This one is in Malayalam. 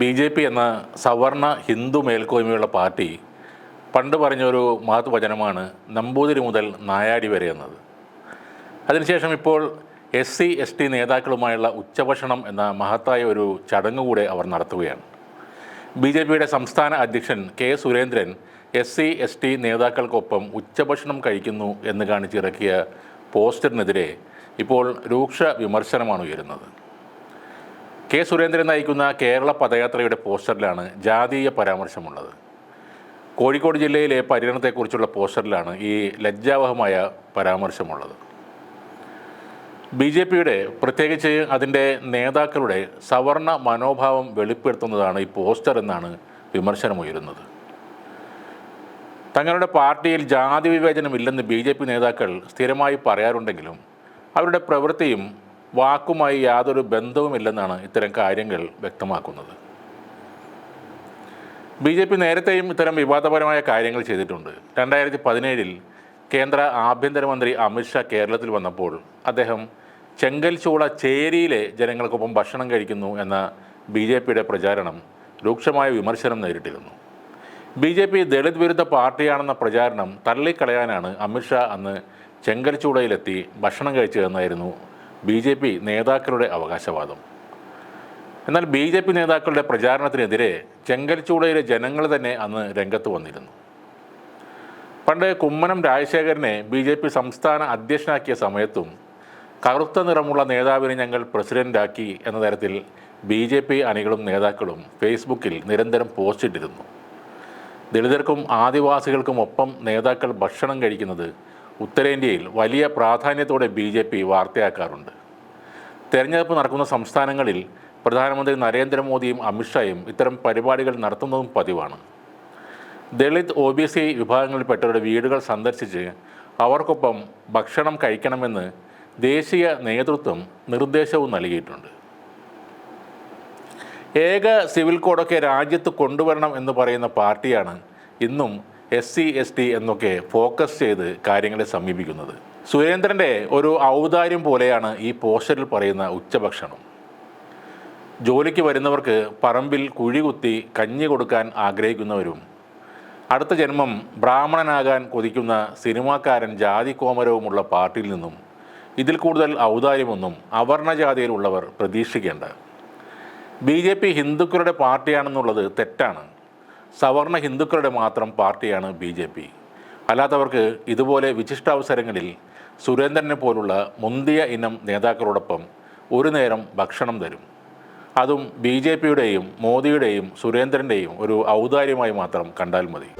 ബി ജെ പി എന്ന സവർണ ഹിന്ദു മേൽക്കോയ്മയുള്ള പാർട്ടി പണ്ട് പറഞ്ഞൊരു മഹത്വചനമാണ് നമ്പൂതിരി മുതൽ നായാടി വരെ എന്നത്. അതിനുശേഷം ഇപ്പോൾ എസ് സി എസ് ടി നേതാക്കളുമായുള്ള ഉച്ചഭക്ഷണം എന്ന മഹത്തായ ഒരു ചടങ്ങ് കൂടെ അവർ നടത്തുകയാണ്. ബി ജെ പിയുടെ സംസ്ഥാന അധ്യക്ഷൻ K Surendran S C S T നേതാക്കൾക്കൊപ്പം ഉച്ചഭക്ഷണം കഴിക്കുന്നു എന്ന് കാണിച്ചിറക്കിയ പോസ്റ്ററിനെതിരെ ഇപ്പോൾ രൂക്ഷ വിമർശനമാണ് ഉയരുന്നത്. കെ സുരേന്ദ്രൻ നയിക്കുന്ന കേരള പദയാത്രയുടെ പോസ്റ്ററിലാണ് ജാതീയ പരാമർശമുള്ളത്. കോഴിക്കോട് ജില്ലയിലെ പര്യടനത്തെക്കുറിച്ചുള്ള പോസ്റ്ററിലാണ് ഈ ലജ്ജാവഹമായ പരാമർശമുള്ളത്. ബി ജെ പിയുടെ പ്രത്യേകിച്ച് അതിന്റെ നേതാക്കളുടെ സവർണ മനോഭാവം വെളിപ്പെടുത്തുന്നതാണ് ഈ പോസ്റ്റർ എന്നാണ് വിമർശനമുയരുന്നത്. തങ്ങളുടെ പാർട്ടിയിൽ ജാതി വിവേചനമില്ലെന്ന് ബി ജെ പി നേതാക്കൾ സ്ഥിരമായി പറയാറുണ്ടെങ്കിലും അവരുടെ പ്രവൃത്തിയും വാക്കുമായി യാതൊരു ബന്ധവുമില്ലെന്നാണ് ഇത്തരം കാര്യങ്ങൾ വ്യക്തമാക്കുന്നത്. ബി ജെ പി നേരത്തെയും ഇത്തരം വിവാദപരമായ കാര്യങ്ങൾ ചെയ്തിട്ടുണ്ട്. രണ്ടായിരത്തി പതിനേഴിൽ കേന്ദ്ര ആഭ്യന്തരമന്ത്രി അമിത്ഷാ കേരളത്തിൽ വന്നപ്പോൾ അദ്ദേഹം ചെങ്കൽച്ചൂള ചേരിയിലെ ജനങ്ങൾക്കൊപ്പം ഭക്ഷണം കഴിക്കുന്നു എന്ന ബി ജെ പിയുടെ പ്രചാരണം രൂക്ഷമായ വിമർശനം നേരിട്ടിരുന്നു. ബി ജെ പി ദളിത് വിരുദ്ധ പാർട്ടിയാണെന്ന പ്രചാരണം തള്ളിക്കളയാനാണ് അമിത്ഷാ അന്ന് ചെങ്കൽച്ചൂളയിലെത്തി ഭക്ഷണം കഴിച്ചതെന്നായിരുന്നു ബി ജെ പി നേതാക്കളുടെ അവകാശവാദം. എന്നാൽ ബി ജെ പി നേതാക്കളുടെ പ്രചാരണത്തിനെതിരെ ചെങ്കൽച്ചൂടയിലെ ജനങ്ങൾ തന്നെ അന്ന് രംഗത്ത് വന്നിരുന്നു. പണ്ട് കുമ്മനം രാജശേഖരനെ ബി ജെ പി സംസ്ഥാന അധ്യക്ഷനാക്കിയ സമയത്തും കറുത്ത നിറമുള്ള നേതാവിനെ ഞങ്ങൾ പ്രസിഡന്റാക്കി എന്ന തരത്തിൽ ബി ജെ പി അണികളും നേതാക്കളും ഫേസ്ബുക്കിൽ നിരന്തരം പോസ്റ്റിട്ടിരുന്നു. ദളിതർക്കും ആദിവാസികൾക്കും ഒപ്പം നേതാക്കൾ ഭക്ഷണം കഴിക്കുന്നത് ഉത്തരേന്ത്യയിൽ വലിയ പ്രാധാന്യത്തോടെ ബി ജെ പി വാർത്തയാക്കാറുണ്ട്. തെരഞ്ഞെടുപ്പ് നടക്കുന്ന സംസ്ഥാനങ്ങളിൽ പ്രധാനമന്ത്രി നരേന്ദ്രമോദിയും അമിത്ഷായും ഇത്തരം പരിപാടികൾ നടത്തുന്നതും പതിവാണ്. ദളിത് ഒ ബി സി വിഭാഗങ്ങളിൽപ്പെട്ടവരുടെ വീടുകൾ സന്ദർശിച്ച് അവർക്കൊപ്പം ഭക്ഷണം കഴിക്കണമെന്ന് ദേശീയ നേതൃത്വം നിർദ്ദേശവും നൽകിയിട്ടുണ്ട്. ഏക സിവിൽ കോഡൊക്കെ രാജ്യത്ത് കൊണ്ടുവരണം എന്ന് പറയുന്ന പാർട്ടിയാണ് ഇന്നും എസ് സി എസ് ടി എന്നൊക്കെ ഫോക്കസ് ചെയ്ത് കാര്യങ്ങളെ സമീപിക്കുന്നത്. സുരേന്ദ്രന്റെ ഒരു ഔദാര്യം പോലെയാണ് ഈ പോസ്റ്ററിൽ പറയുന്ന ഉച്ചഭക്ഷണം. ജോലിക്ക് വരുന്നവർക്ക് പറമ്പിൽ കുഴികുത്തി കഞ്ഞി കൊടുക്കാൻ ആഗ്രഹിക്കുന്നവരും അടുത്ത ജന്മം ബ്രാഹ്മണനാകാൻ കൊതിക്കുന്ന സിനിമാക്കാരൻ ജാതി കോമരവുമുള്ള പാർട്ടിയിൽ നിന്നും ഇതിൽ കൂടുതൽ ഔദാര്യമൊന്നും അവർണജാതിയിലുള്ളവർ പ്രതീക്ഷിക്കേണ്ട. ബി ജെ പി ഹിന്ദുക്കളുടെ പാർട്ടിയാണെന്നുള്ളത് തെറ്റാണ്. സവർണ ഹിന്ദുക്കളുടെ മാത്രം പാർട്ടിയാണ് ബി ജെ പി. അല്ലാത്തവർക്ക് ഇതുപോലെ വിശിഷ്ടാവസരങ്ങളിൽ സുരേന്ദ്രനെ പോലുള്ള മുന്തിയ ഇനം നേതാക്കളോടൊപ്പം ഒരു നേരം ഭക്ഷണം തരും. അതും ബി ജെ പിയുടെയും മോദിയുടെയും സുരേന്ദ്രന്റെയും ഒരു ഔദാര്യമായി മാത്രം കണ്ടാൽ മതി.